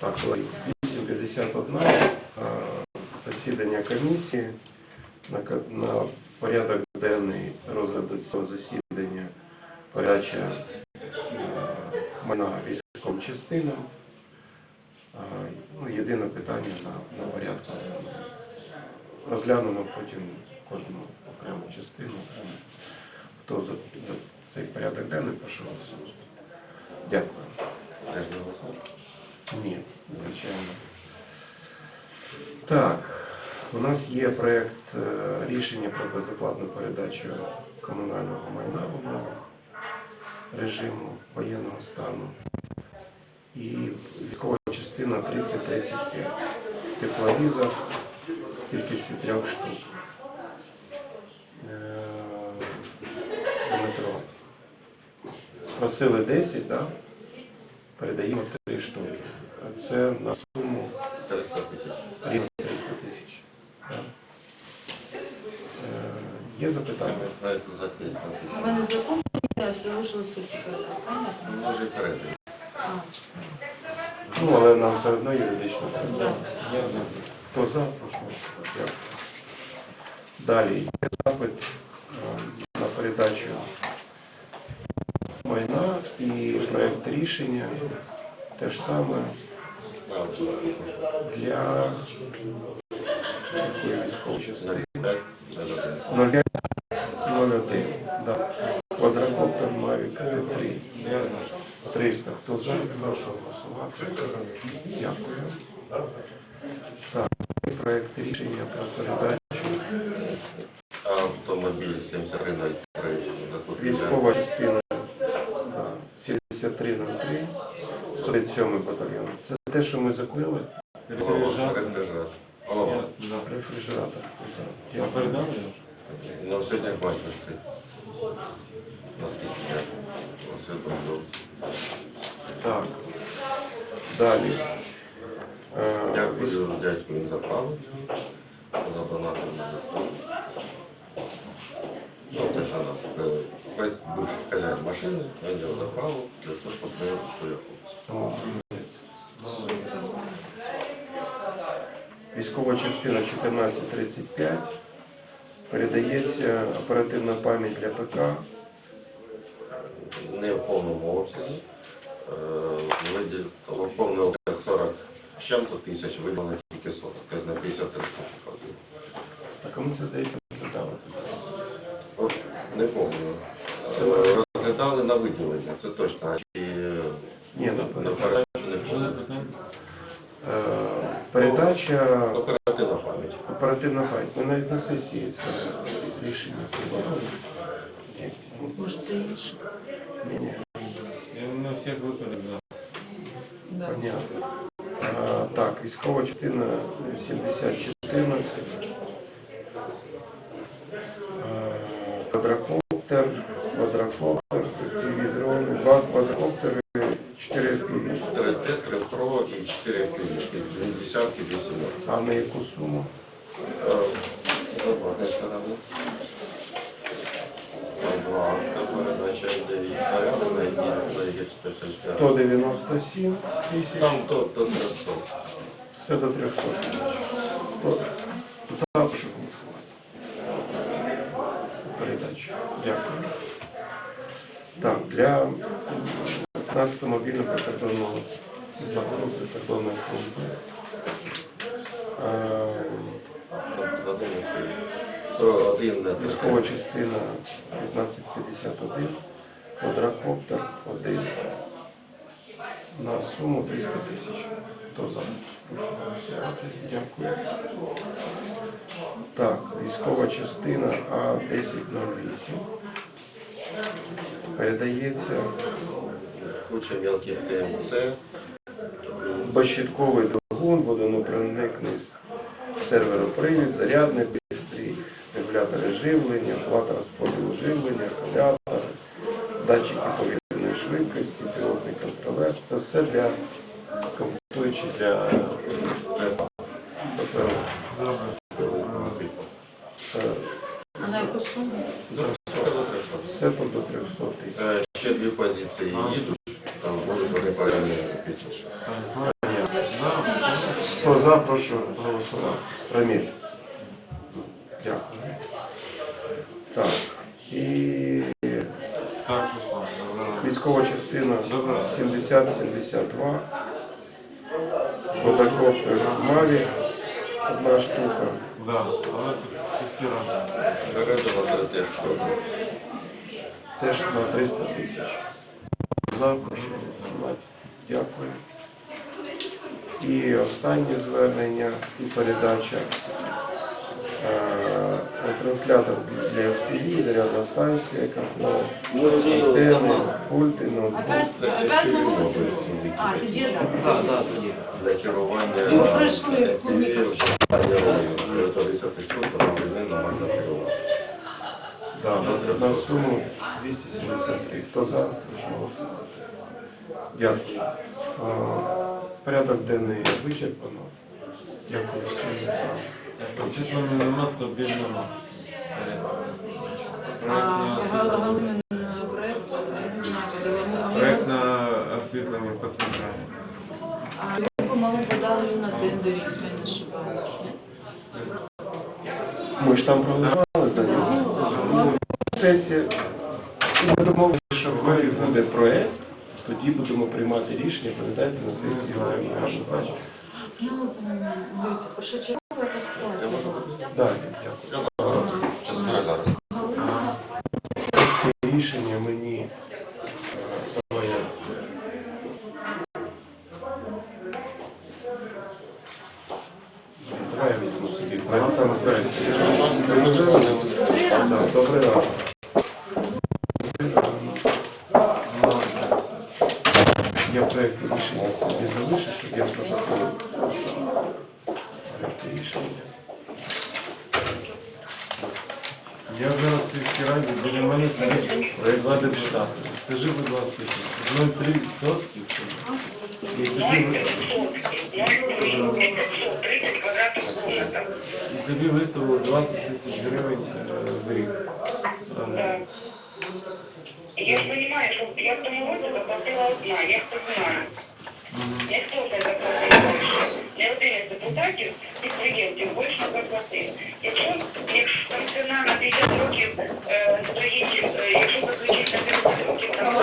Так, колеги, 851 е, засідання комісії на, порядок денний розгляду цього засідання передача е, майна військовим частинам. Е, Ну, єдине питання на, на порядку. Розглянемо потім кожну окрему частину. Хто за, за цей порядок денний, прошу голосувати. Дякую. Ні, звичайно. Так, у нас є проєкт е, рішення про безоплатну передачу комунального майна в умовах режиму воєнного стану. І військова частина 3035. Тепловізор в кількості трьох штук. Е, Дмитро. Просили 10, так? Передаємо 3 штуки. Це на суму 300 тисяч. рівно 300 тисяч. Е, Є запитання? Навіть за 300 вони законні, вийшло сутки? Може передати. Ну, але нам все одно юридично. Хто за, прошу. Дякую. Далі є запит е, на передачу майна і проєкт рішення те ж саме От для військової. 05, 01. Квадрокоптер Mavic 3. 300. Хто за, прошу голосувати. Дякую. Так, проект рішення про передачу автомобіль 7303 закупівля. військова частина 7303, 47 батальйон. Це те, що ми закупили? Рефрижератор. Рефрижератор. А Дякую. передали його? Ну, сьогодні бачиш ти. Наскільки я все добре. Так. Далі. Е, Дякую дядьку за право. За донатом на закон. Ну, те, що нам купили. Весь бивший хазяїн машини, його за право, для того, щоб ми свою Військова частина 1435 передається оперативна пам'ять для ПК. не в повному обсязі. Виділ- В повному обсязі 40 з чим-то тисяч, виділено тільки 40, тобто на 53 тисячі хватило. Так а ми це здається. От, Не пам'ятаю. Розглядали на виділення, це точно. Ні, на на передачу. Передача Оперативна пам'ять. оперативна пам'ять. Ми навіть на сесії це рішення приймали. Може, це інше? ні, ні. Я на всіх виходах. Да. Понятно. А, так, військова частина 7014. А, Квадрокоптер, квадрокоптер, дрони, два квадрокоптери, 4 FPV. 4 Т, 3 ПРО і 4 клініки. Дві десятки, дві сімерки. А на яку суму? Е, Добре, вона була? Там два передача йде і снаряди, на які заїде 165. 197 тисяч, Там то, то 300. все до 300 тисяч. Хто за, голосувати. Передачу. Дякую. Так, для 15 мобільного прикордонного загону прикордонної служби. Військова частина 1551, квадрокоптер 1 на суму 300 тисяч. Дякую. Так, військова частина А1008 передається Куча мелких ТМЦ. Безщитковий двигун, водонепроникний серверопривід, зарядник, пристрій, регулятори живлення, плата розподілу живлення, акумулятор, датчики повітряної швидкості, пілотний контролер. Це все для комплектуючі для ППО. Е? Все тут до 300 тисяч. Е, Ще дві позиції їдуть, там будуть вони пізніше. За, прошу голосувати. Раміль. Дякую. Так. І військова частина 70-72. Водокоптер Маві. Одна штука. Да, але. Березова це теж що. Теж на 300 тисяч. За, прошу голосувати. Дякую. І останнє звернення і передача е, транслятор для FPV, зарядна станція, яка Ну, антени, пульти, ноутбук. Для керування Ну, FPV, вчитання 110 штук, там людина можна керувати. Да, на, на суму 273. Хто за? Прошу голосувати. Дякую. Порядок денний вичерпано. Дякую всім за. Чесно, нема, то головний проект, на освітлення по централі. А його, по-моєму, подали на тендері, якщо не ошибаюсь. Ми ж там проголосували за нього. Ми домовилися, що буде проект, тоді будемо приймати рішення, передайте на. Ну, це Я ситуація. Далі, дякую. Це рішення мені е, давай я. Візьму собі. Давай Я проект рішення собі залишу, щоб я протокол писав. Проект рішення. Я зараз в сільській раді, біля мене сидить два депутати. Скажи, будь ласка, 0,3 відсотків. І тобі, ви- 30 квадратів комната. і тобі виставили 20 тисяч гривень е, в рік. Е, Я ж понимаю, что я одна, я це знаю. Я заплатив більше. Не один із депутатів, підприємців більше заплатив. Якщо, якщо на 50 років е, стоїть, е, якщо заключить на 50 років там